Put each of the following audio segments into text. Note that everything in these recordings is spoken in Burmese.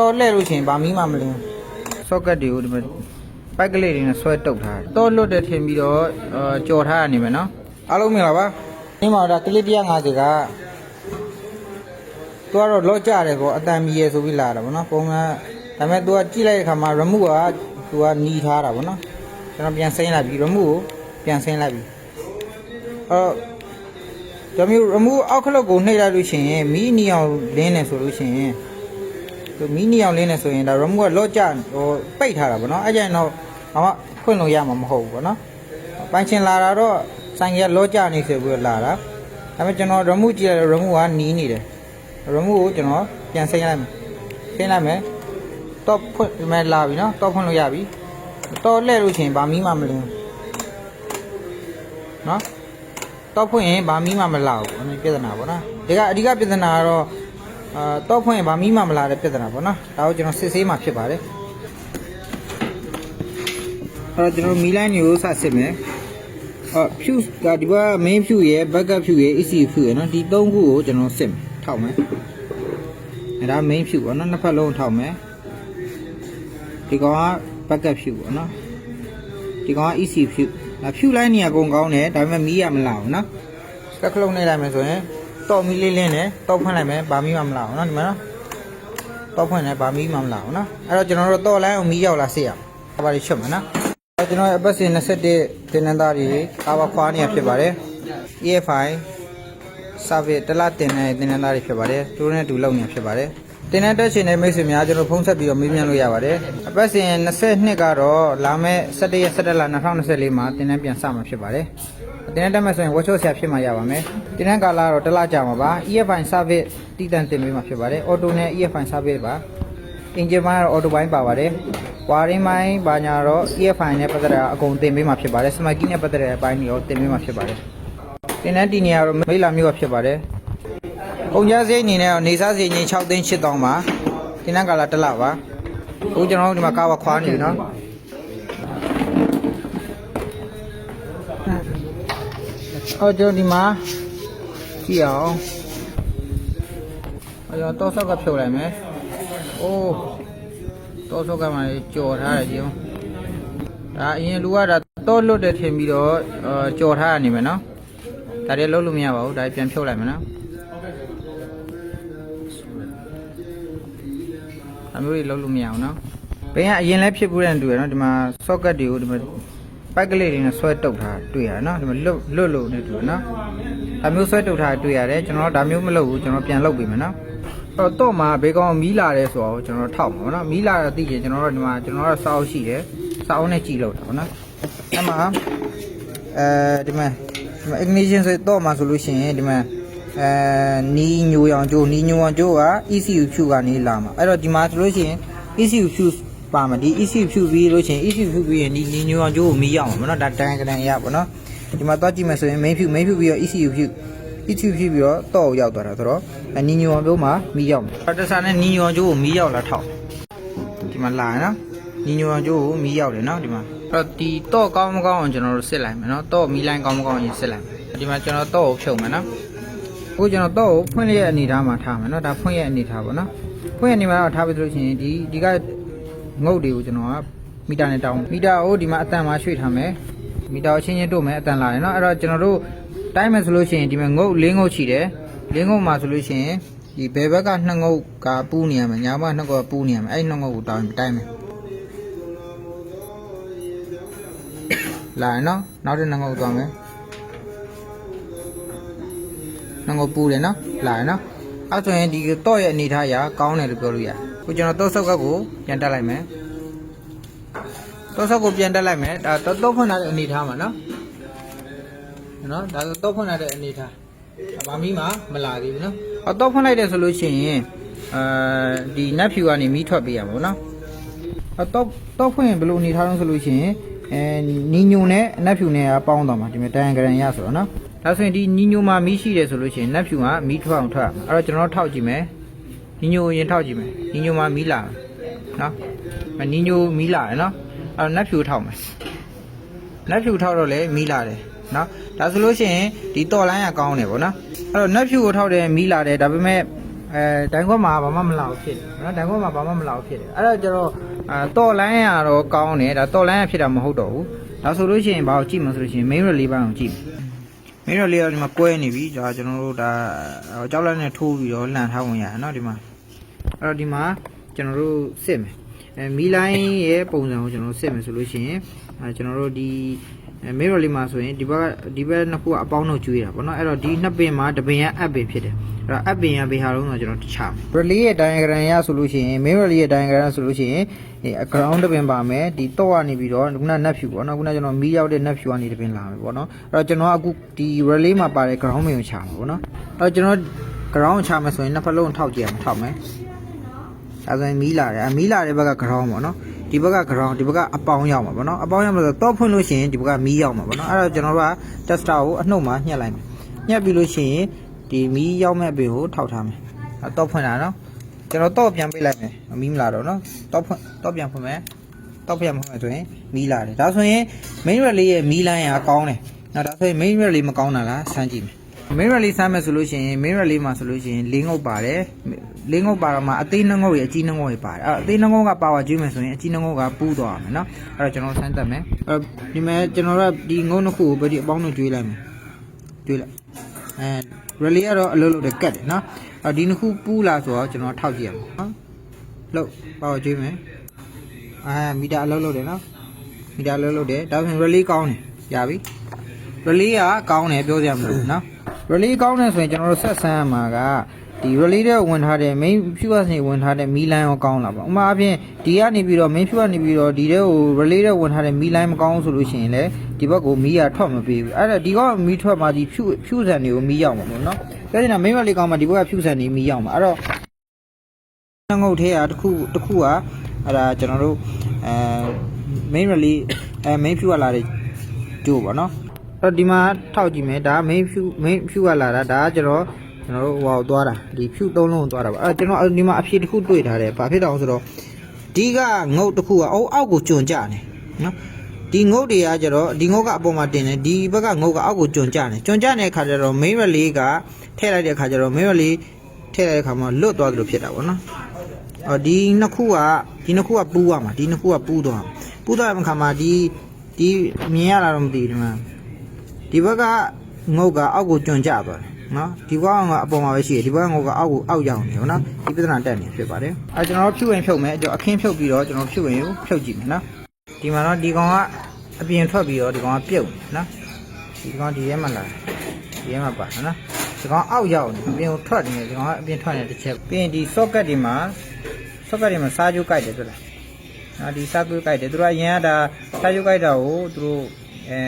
တော့လှဲ့လို့ရှိရင်ဗာမီးမှမလင်းဆော့ကတ်တွေကိုဒီမှာပိုက်ကလေးတွေနဲ့ဆွဲတုပ်ထားတယ်တော့လွတ်တယ်ထင်ပြီးတော့အာကြော်ထားရနေမယ်နော်အားလုံးမင်္ဂလာပါဒီမှာဒါကလစ်150ကသူကတော့လော့ကြတယ်ပေါ့အတန်မီရယ်ဆိုပြီးလာတာပေါ့နော်ပုံမှန်ဒါပေမဲ့သူကကြည့်လိုက်တဲ့ခါမှာ remove ကသူကหนีထားတာပေါ့နော်ကျွန်တော်ပြန်ဆင်းလိုက်ပြီ remove ကိုပြန်ဆင်းလိုက်ပြီအော်ဒါမျိုး remove အောက်ခလုတ်ကိုနှိပ်လိုက်လို့ရှိရင်မီးနီအောင်လင်းနေဆိုလို့ရှိရင် သူမီးနီအောင်လင်းနေဆိုရင်ဒါ remove ကလော့ကြဟိုပိတ်ထားတာပေါ့နော်အဲ့ကြရင်တော့ဘာမှဖွင့်လို့ရမှာမဟုတ်ဘူးပေါ့နော်ပိုင်ချင်လာတာတော့ဆိုင်ကလော့ကြနေဆိုပြီးတော့လာတာဒါပေမဲ့ကျွန်တော် remove ကြည့်လိုက် remove ကหนีနေတယ် remove ကိုကျွန်တော်ပြန်ဆင်းလိုက်မယ်ဆင်းလိုက်မယ်တော့ဖွင့်မယ်လာပြီနော်တော့ဖွင့်လို့ရပြီတော့လဲ့လို့ရှိရင်ဗာမီးမှမလင်းနော်တော့ဖွင့်ရင်ဗာမီးမှမလာဘူးအဲ့ဒီပြဿနာပေါ့နော်ဒီကအဓိကပြဿနာကတော့ အာတော့ဖွင့်ရင်ဗာမီးမှမလာတဲ့ပြဿနာပေါ့နော်ဒါကိုကျွန်တော်စစ်ဆေးမှဖြစ်ပါတယ်အဲ့တော့ကျွန်တော်မီးလိုင်းတွေကိုစစစ်မယ်အော်ဖြူကဒီက main ဖြူရယ် backup ဖြူရယ် EC ဖြူရယ်နော်ဒီသုံးခုကိုကျွန်တော်စစ်မယ်ထောက်မယ်အဲ့ဒါ main ဖြူပေါ့နော်နှစ်ဖက်လုံးထောက်မယ်ဒီကောင်က backup ဖြူပေါ့နော်ဒီကောင်က EC ဖြူဒါဖြူလိုင်းနေရာကုန်ကောင်းတယ်ဒါပေမဲ့မီးရမလာဘူးနော်ကက်ခလုံးနေလိုက်မယ်ဆိုရင် တော့မီးလေးလင်းတယ်တော့ဖွင့်လိုက်မယ်ဗာမီးမှမလာဘူးနော်ဒီမှာနော်တော့ဖွင့်တယ်ဗာမီးမှမလာဘူးနော်အဲ့တော့ကျွန်တော်တို့တော့လိုင်းအောင်မီးရောက်လာစေရအောင်ဘာလို့ချွတ်မယ်နော်အဲ့ကျွန်တော်ရဲ့အပတ်စဉ်21တင်နန်းသားတွေကာဝခွာနေရဖြစ်ပါတယ် EFI service တစ်လတင်တဲ့တင်နန်းသားတွေဖြစ်ပါတယ်သူတို့နဲ့တူလုပ်နေဖြစ်ပါတယ်တင်နန်းတက်ရှင်တဲ့မိတ်ဆွေများကျွန်တော်ဖုန်းဆက်ပြီးတော့မေးမြန်းလို့ရပါတယ်အပတ်စဉ်22ကတော့လာမယ့်17ရက်17လ2024မှာတင်နန်းပြန်စမှာဖြစ်ပါတယ် တင်နန်းတက်မယ်ဆိုရင် workshop ဆရာဖြစ်မှာရပါမယ်တင်နန်းကာလကတော့တစ်လကြာမှာပါ EFI service တည်တံ့တင်ပေးမှာဖြစ်ပါတယ် auto နဲ့ EFI service ပါအင်ဂျင်ပိုင်းကတော့ auto ပိုင်းပါပါတယ်ဝါရင်းပိုင်းဘာညာတော့ EFI နဲ့ပတ်သက်တာအကုန်တင်ပေးမှာဖြစ်ပါတယ် smart key နဲ့ပတ်သက်တဲ့အပိုင်းတွေရောတင်ပေးမှာဖြစ်ပါတယ်တင်တဲ့တီနေရတော့မိလာမျိုးကဖြစ်ပါတယ်။ကုန်ကြစရိတ်အနေနဲ့တော့နေစားစရိတ်ချင်း6သိန်း8000ပါ။တင်တဲ့ကာလတစ်လပါ။အခုကျွန်တော်တို့ဒီမှာကားဝခွာနေပြီနော်။ အော်ကျွန်တော်ဒီမှာကြည့်အောင်။အော်ကျွန်တော်တော့ဆောက်ကဖြုတ်လိုက်မယ်။အိုးတော့ဆောက်ကမှကြော်ထားတယ်ကြည့်အောင်။ဒါအရင်လူကဒါတော့လွတ်တယ်ထင်ပြီးတော့အာကြော်ထားရနေမယ်နော်။ဒါတွေလုံးလို့မရပါဘူးဒါတွေပြန်ဖြုတ်လိုက်မယ်နော်အမျိုးတွေလုံးလို့မရအောင်နော်ဘင်းကအရင်လဲဖြစ်ဘူးတဲ့တူရနော်ဒီမှာ socket တွေကိုဒီမှာ ပိုက်ကလေးတွေနဲ့ဆွဲတုပ်ထားတွေ့ရတယ်နော်ဒီမှာလွတ်လွတ်လို့နေတူရနော်ဒါမျိုးဆွဲတုပ်ထားတွေ့ရတယ်ကျွန်တော်ဒါမျိုးမလုပ်ဘူးကျွန်တော်ပြန်လုပ်ပေးမယ်နော်အဲ့တော့မှဘေကောင်မီးလာတယ်ဆိုတော့ကျွန်တော်ထောက်မှာပေါ့နော်မီးလာတော့သိရင်ကျွန်တော်တို့ဒီမှာကျွန်တော်တို့စာအုပ်ရှိတယ်စာအုပ်နဲ့ကြည့်လို့တာပေါ့နော်အဲ့မှာအဲဒီမှာဒီမှာ ignition ဆိုတော့မှာဆိုလို့ရှိရင်ဒီမှာအဲနီးညိုရောင်ကျိုးနီးညိုရောင်ကျိုးက ECU ဖြူကနေလာမှာအဲ့တော့ဒီမှာဆိုလို့ရှိရင် ECU ဖြူ ပါမှာဒီ ECU ဖြူပြီးလို့ရှိရင် ECU ဖြူပြီးရင်ဒီနီးညိုရောင်ကျိုးကိုမီးရောက်မှာမနော်ဒါတန်ကတန်ရပါတော့ဒီမှာတော့ကြည့်မယ်ဆိုရင် main ဖြူ main ဖြူပြီးတော့ ECU ဖြူ ECU ဖြူပြီးတော့တော့ကိုရောက်သွားတာဆိုတော့အနီးညိုရောင်ကျိုးမှာမီးရောက်မှာတဆာနဲ့နီးညိုရောင်ကျိုးကိုမီးရောက်လာထောက်ဒီမှာလာနော်ညီညွန်ကျိုးကိုမီးရောက်တယ်နော်ဒီမှာအဲ့တော့ဒီတော့ကောင်းမကောင်းအောင်ကျွန်တော်တို့စစ်လိုက်မယ်နော်တော့မီးလိုင်းကောင်းမကောင်းရင်စစ်လိုက်မယ်ဒီမှာကျွန်တော်တော့ကိုဖြုတ်မယ်နော်အခုကျွန်တော်တော့ကိုဖွင့်ရရဲ့အနေထားမှာထားမယ်နော်ဒါဖွင့်ရရဲ့အနေထားပေါ့နော်ဖွင့်ရအနေမှာတော့ထားပြီးလို့ရှိရင်ဒီဒီက ငုတ်တွေကိုကျွန်တော်ကမီတာနဲ့တောင်းမီတာကိုဒီမှာအတန်မှာရွှေ့ထားမယ်မီတာကိုချင်းချင်းတို့မယ်အတန်လာတယ်နော်အဲ့တော့ကျွန်တော်တို့တိုင်းမယ်ဆိုလို့ရှိရင်ဒီမှာငုတ်၄ငုတ်ရှိတယ်၄ငုတ်မှာဆိုလို့ရှိရင်ဒီဘယ်ဘက်ကနှစ်ငုတ်ကပူးနေရမယ်ညာဘက်ကနှစ်ငုတ်ကပူးနေရမယ်အဲ့ဒီနှစ်ငုတ်ကိုတောင်းတိုင်းမယ်လာရင်နော်နောက်တစ်နှငုတ်သွားမယ်နှငုတ်ပူတယ်နော်လာရင်နော်အဲ့ဆိုရင်ဒီတော့ရဲ့အနေထားရာကောင်းတယ်လို့ပြောလို့ရတယ် ခုကျွန်တော်တော့ဆောက်ကကိုပြန်တက်လိုက်မယ်တော့ဆောက်ကိုပြန်တက်လိုက်မယ်ဒါတော့တော့ဖွင့်ထားတဲ့အနေထားမှာနော်နော်ဒါဆိုတော့ဖွင့်ထားတဲ့အနေထားဗာမီမှာမလာသေးဘူးနော်အော်တော့ဖွင့်လိုက်တယ်ဆိုလို့ရှိရင်အဲဒီနက်ဖြူကနေမီးထွက်ပေးရမှာပေါ့နော်အတော့တော့ဖွင့်ရင်ဘယ်လိုအနေထားလို့ဆိုလို့ရှိရင်အဲနီညိုနဲ့အနက်ဖြူနဲ့ကပေါင်းသွားမှာဒီမဲ့တန်ဂရန်ရဆိုတော့နော်ဒါဆိုရင်ဒီနီညိုမှာမီးရှိတယ်ဆိုလို့ရှိရင်နက်ဖြူကမီးထွက်အောင်ထွက်အဲ့တော့ကျွန်တော်ထောက်ကြည့်မယ် ညညရင်ထောက်ကြည့်မယ်ညညမှာမီးလာနော်ညညမီးလာတယ်နော်အဲ့တော့နတ်ဖြူထောက်မယ်နတ်ဖြူထောက်တော့လည်းမီးလာတယ်နော်ဒါဆိုလို့ရှိရင်ဒီတော်လိုင်းကကောင်းတယ်ဗောနော်အဲ့တော့နတ်ဖြူကိုထောက်တယ်မီးလာတယ်ဒါပေမဲ့အဲဒိုင်ခွက်မှာဘာမှမလာဘူးဖြစ်တယ်နော်ဒိုင်ခွက်မှာဘာမှမလာဘူးဖြစ်တယ်အဲ့တော့ကျတော့အဲတော်လိုင်းကတော့ကောင်းတယ်ဒါတော်လိုင်းကဖြစ်တာမဟုတ်တော့ဘူးဒါဆိုလို့ရှိရင်ဘာကိုကြည့်မလဲဆိုလို့ရှိရင် main relay ဘက်ကိုကြည့်မယ် main relay ကဒီမှာကွဲနေပြီဒါကျွန်တော်တို့ဒါကြောက်လန့်နဲ့ထိုးပြီးတော့လှန်ထားဝင်ရတယ်နော်ဒီမှာ အဲ့တော့ဒီမှာကျွန်တော်တို့စစ်မယ်အဲမီလိုင်းရဲ့ပုံစံကိုကျွန်တော်တို့စစ်မယ်ဆိုလို့ရှိရင်အဲကျွန်တော်တို့ဒီအဲမေရိုလေးမှာဆိုရင်ဒီဘက်ကဒီဘက်နှစ်ခုကအပေါင်းတော့ကျွေးတာပေါ့နော်အဲ့တော့ဒီနှစ်ပင်မှာတစ်ပင်ကအပ်ပင်ဖြစ်တယ်အဲ့တော့အပ်ပင်ကဘေဟာလုံးဆိုကျွန်တော်တခြားမယ် relay ရဲ့ diagram ရဆိုလို့ရှိရင် main relay ရဲ့ diagram ဆိုလို့ရှိရင်ဒီ ground တစ်ပင်ပါမယ်ဒီတော့ကနေပြီးတော့ခုန net view ပေါ့နော်ခုနကျွန်တော်မီးရောက်တဲ့ net view ကနေတစ်ပင်လာမယ်ပေါ့နော်အဲ့တော့ကျွန်တော်အခုဒီ relay မှာပါတဲ့ ground ပင်ကိုခြာမှာပေါ့နော်အဲ့တော့ကျွန်တော် ground ခြာမယ်ဆိုရင်နှစ်ဖက်လုံးထောက်ကြည့်အောင်ထောက်မယ် အဲဆိုရင်မီးလာတယ်အမီးလာတဲ့ဘက်က ground ပေါ့နော်ဒီဘက်က ground ဒီဘက်ကအပေါင်းရောက်မှာပေါ့နော်အပေါင်းရောက်မှာဆိုတော့ဖွင့်လို့ရှိရင်ဒီဘက်ကမီးရောက်မှာပေါ့နော်အဲ့တော့ကျွန်တော်တို့က tester ကိုအနှုတ်မှာညှက်လိုက်မယ်ညှက်ပြီးလို့ရှိရင်ဒီမီးရောက်မဲ့အပင်ကိုထောက်ထားမယ်အဲ့တော့ဖွင့်တာနော်ကျွန်တော်တော့ပြန်ပေးလိုက်မယ်မီးမလာတော့နော်တော့ဖွင့်တော့ပြန်ဖွင့်မယ်တော့ပြန်ဖွင့်မယ်ဆိုရင်မီးလာတယ်ဒါဆိုရင် main relay ရဲ့မီးလိုင်းကကောင်းတယ်နော်ဒါဆိုရင် main relay မကောင်းတာလားစမ်းကြည့်မယ် main relay စမ်းမယ်ဆိုလို့ရှိရင် main relay မှာဆိုလို့ရှိရင်လေးငုတ်ပါတယ်လေးငုတ်ပါတော့မှအသေးနှငုတ်ရအကြီးနှငုတ်ရပါတယ်အဲ့အသေးနှငုတ်ကပါဝါကျွေးမယ်ဆိုရင်အကြီးနှငုတ်ကပူးသွားမယ်နော်အဲ့တော့ကျွန်တော်စမ်းသပ်မယ်အဲ့ဒီမဲ့ကျွန်တော်တို့ဒီငုတ်နှစ်ခုကိုဘယ်ဒီအပေါင်းနဲ့ကျွေးလိုက်မယ်ကျွေးလိုက်အဲ relay ကတော့အလုပ်လုပ်တယ်ကတ်တယ်နော်အဲ့ဒီနှစ်ခုပူးလာဆိုတော့ကျွန်တော်ထောက်ကြည့်ရမယ်နော်လို့ပါဝါကျွေးမယ်အဲမီတာအလုပ်လုပ်တယ်နော်မီတာအလုပ်လုပ်တယ်ဒါဆိုရင် relay ကောင်းတယ်ရပြီ relay ကကောင်းတယ်ပြောစရာမလိုဘူးနော် relay ကောင်းတယ်ဆိုရင်ကျွန်တော်တို့ဆက်ဆန်းရမှာကဒီ relay တဲ့ဝင်ထားတဲ့ main fuel နဲ့ဝင်ထားတဲ့ mi line ရောကောင်းလာပါဥပမာအဖြစ်ဒီကနေပြီးတော့ main fuel နေပြီးတော့ဒီတဲ့ကို relay တဲ့ဝင်ထားတဲ့ mi line မကောင်းဆိုလို့ရှိရင်လည်းဒီဘက်ကိုမီးရထွက်မပေးဘူးအဲ့ဒါဒီကောမီးထွက်မှဒီ fuel fuel ဆန်တွေကိုမီးရောက်မှာပေါ့နော်ပြောချင်တာ main relay ကောင်းမှဒီဘက်က fuel ဆန်တွေမီးရောက်မှာအဲ့တော့ငုတ်သေးတာတစ်ခုတစ်ခုကအဲ့ဒါကျွန်တော်တို့အဲ main relay အဲ main fuel လာတဲ့ကျိုးပေါ့နော်အဲ့ တော့ဒီမှာထောက်ကြည့်မယ်ဒါ main view main view ကလာတာဒါကကျွန်တော်ကျွန်တော်တို့ဟိုကိုသွားတာဒီ view သုံးလုံးကိုသွားတာပါအဲ့တော့ကျွန်တော်ဒီမှာအဖြေတစ်ခုတွေ့ထားတယ်ဘာဖြစ်တော့ဆိုတော့ဒီကငုတ်တစ်ခုကအောက်အောက်ကိုကျွံကြနေနော်ဒီငုတ်တွေကကျတော့ဒီငုတ်ကအပေါ်မှာတင်တယ်ဒီဘက်ကငုတ်ကအောက်ကိုကျွံကြနေကျွံကြနေတဲ့အခါကျတော့ main relay ကထည့်လိုက်တဲ့အခါကျတော့ main relay ထည့်လိုက်တဲ့အခါမှာလွတ်သွားသလိုဖြစ်တာပေါ့နော်အော်ဒီနှစ်ခုကဒီနှစ်ခုကပူးသွားမှာဒီနှစ်ခုကပူးသွားမှာပူးသွားတဲ့အခါမှာဒီဒီမြင်ရတာတော့မသိဘူးဒီမှာ ဒီဘက်ကငုတ်ကအောက်ကိုကျွံကျသွားတယ်နော်ဒီဘက်ကငုတ်ကအပေါ်မှာပဲရှိတယ်ဒီဘက်ကငုတ်ကအောက်ကိုအောက်ရောက်နေတယ်နော်ဒီပြဿနာတက်နေဖြစ်ပါတယ်အဲကျွန်တော်တို့ဖြုတ်ရင်ဖြုတ်မယ်ကျွန်တော်အခင်းဖြုတ်ပြီးတော့ကျွန်တော်ဖြုတ်ရင်ကိုဖြုတ်ကြည့်မယ်နော်ဒီမှာတော့ဒီကောင်ကအပြင်ထွက်ပြီးတော့ဒီကောင်ကပြုတ်နေနော်ဒီကောင်ဒီထဲမှာလာဒီထဲမှာပါနော်ဒီကောင်အောက်ရောက်နေအပြင်ကိုထွက်နေတယ်ဒီကောင်ကအပြင်ထွက်နေတစ်ချက်ပြီးရင်ဒီ socket ဒီမှာ socket ဒီမှာစားကြိုးကြိုက်တယ်တွေ့လားနော်ဒီစားကြိုးကြိုက်တယ်သူတို့ကရင်ကဒါစားကြိုးကြိုက်တာကိုသူတို့ အဲ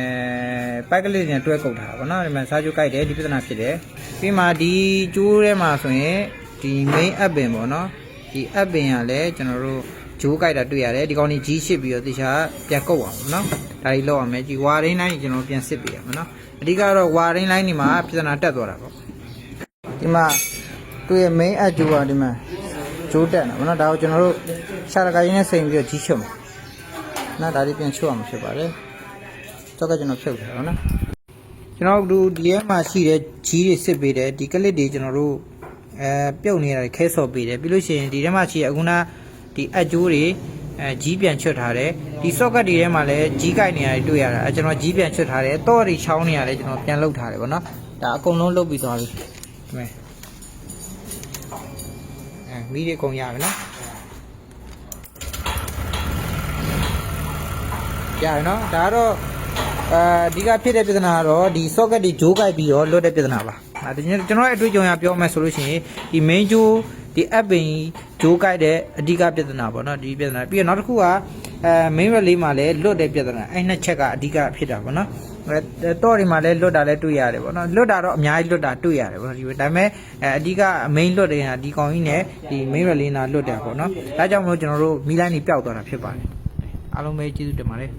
ပိုက်ကလေးတွေနဲ့တွဲကုတ်ထားတာပေါ့နော်ဒီမှာစားကြိုးကြိုက်တယ်ဒီပြဿနာဖြစ်တယ်ပြီးမှဒီကျိုးထဲမှာဆိုရင်ဒီ main app ပင်ပေါ့နော်ဒီ app ပင်ကလည်းကျွန်တော်တို့ဂျိုးကြိုက်တာတွေ့ရတယ်ဒီကောင်ကြီးကြီးရှစ်ပြီးတော့တခြားပြန်ကုတ်အောင်ပေါ့နော်ဒါကြီးလောက်အောင်မယ်ဒီဝါရင်းလိုင်းကျွန်တော်ပြန်စစ်ပေးရမယ်နော်အဓိကတော့ဝါရင်းလိုင်းဒီမှာပြဿနာတက်သွားတာပေါ့ဒီမှာသူ့ရဲ့ main app ဂျိုးကဒီမှာဂျိုးတက်နေတာပေါ့နော်ဒါကိုကျွန်တော်တို့ရှာရကရင်းနဲ့စိန်ပြီးတော့ကြီးချွတ်မယ်နော်ဒါလေးပြန်ချွတ်အောင်ဖြစ်ပါတယ် တော့ကကျွန်တော်ဖြုတ်ထားတော့နော်ကျွန်တော်တို့ဒီထဲမှာရှိတဲ့ကြီးတွေစစ်ပေးတယ်ဒီကလစ်တွေကျွန်တော်တို့အဲပြုတ်နေတာတွေခဲဆော်ပေးတယ်ပြီးလို့ရှိရင်ဒီထဲမှာရှိတဲ့အခုနဒီအကျိုးတွေအဲကြီးပြန်ချွတ်ထားတယ်ဒီ socket တွေထဲမှာလည်းကြီးကိုက်နေရတယ်တွေ့ရတာအဲကျွန်တော်ကြီးပြန်ချွတ်ထားတယ်တော့တွေချောင်းနေရတယ်ကျွန်တော်ပြန်လုတ်ထားတယ်ဗောနော်ဒါအကုန်လုံးလုတ်ပြီးသွားပြီဒီမဲ့အဲမီးတွေအကုန်ရပြီနော်ရတယ်နော်ဒါကတော့ အဲဒီကဖြစ်တဲ့ပြဿနာကတော့ဒီ socket တွေဂျိုးကြိုက်ပြီးတော့လွတ်တဲ့ပြဿနာပါအဲဒီကျွန်တော်ရဲ့အတွေ့အကြုံရပြောမယ်ဆိုလို့ရှိရင်ဒီ main ဂျိုးဒီ app ပင်ဂျိုးကြိုက်တဲ့အဓိကပြဿနာပေါ့နော်ဒီပြဿနာပြီးတော့နောက်တစ်ခုကအဲ main relay မှာလည်းလွတ်တဲ့ပြဿနာအဲ့နှစ်ချက်ကအဓိကဖြစ်တာပေါ့နော်အဲတော့ဒီမှာလည်းလွတ်တာလည်းတွေ့ရတယ်ပေါ့နော်လွတ်တာတော့အများကြီးလွတ်တာတွေ့ရတယ်ပေါ့နော်ဒီဒါပေမဲ့အဲအဓိက main လွတ်တဲ့ဟာဒီကောင်ကြီးနဲ့ဒီ main relay နာလွတ်တယ်ပေါ့နော်ဒါကြောင့်မလို့ကျွန်တော်တို့မီလိုင်းကြီးပျောက်သွားတာဖြစ်ပါတယ်အားလုံးပဲကျေးဇူးတင်ပါတယ်